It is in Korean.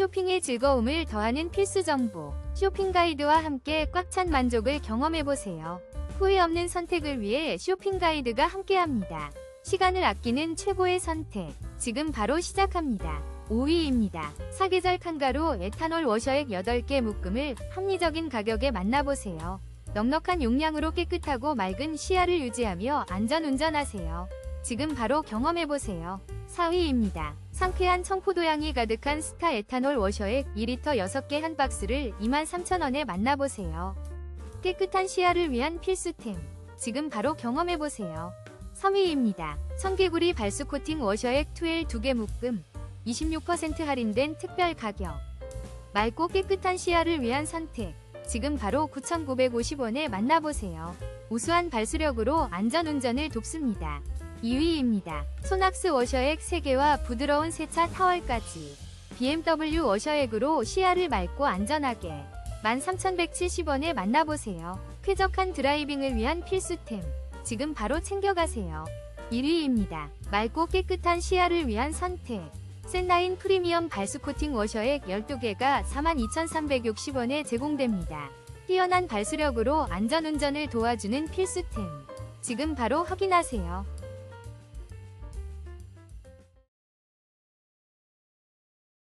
쇼핑의 즐거움을 더하는 필수 정보. 쇼핑 가이드와 함께 꽉 찬 만족을 경험해보세요. 후회 없는 선택을 위해 쇼핑 가이드가 함께합니다. 시간을 아끼는 최고의 선택. 지금 바로 시작합니다. 5위입니다. 사계절 칸가루 에탄올 워셔액 8개 묶음을 합리적인 가격에 만나보세요. 넉넉한 용량으로 깨끗하고 맑은 시야를 유지하며 안전 운전하세요. 지금 바로 경험해보세요. 4위입니다. 상쾌한 청포도향이 가득한 스타 에탄올 워셔액 2리터 6개 한 박스를 23,000원에 만나보세요. 깨끗한 시야를 위한 필수템. 지금 바로 경험해보세요. 3위입니다. 청개구리 발수 코팅 워셔액 2L 2개 묶음 26% 할인된 특별 가격. 맑고 깨끗한 시야를 위한 선택. 지금 바로 9,950원에 만나보세요. 우수한 발수력으로 안전운전을 돕습니다. 2위입니다. 소낙스 워셔액 3개와 부드러운 세차 타월까지. BMW 워셔액으로 시야를 맑고 안전하게. 13,170원에 만나보세요. 쾌적한 드라이빙을 위한 필수템. 지금 바로 챙겨가세요. 1위입니다. 맑고 깨끗한 시야를 위한 선택. 센라인 프리미엄 발수 코팅 워셔액 12개가 42,360원에 제공됩니다. 뛰어난 발수력으로 안전운전을 도와주는 필수템. 지금 바로 확인하세요.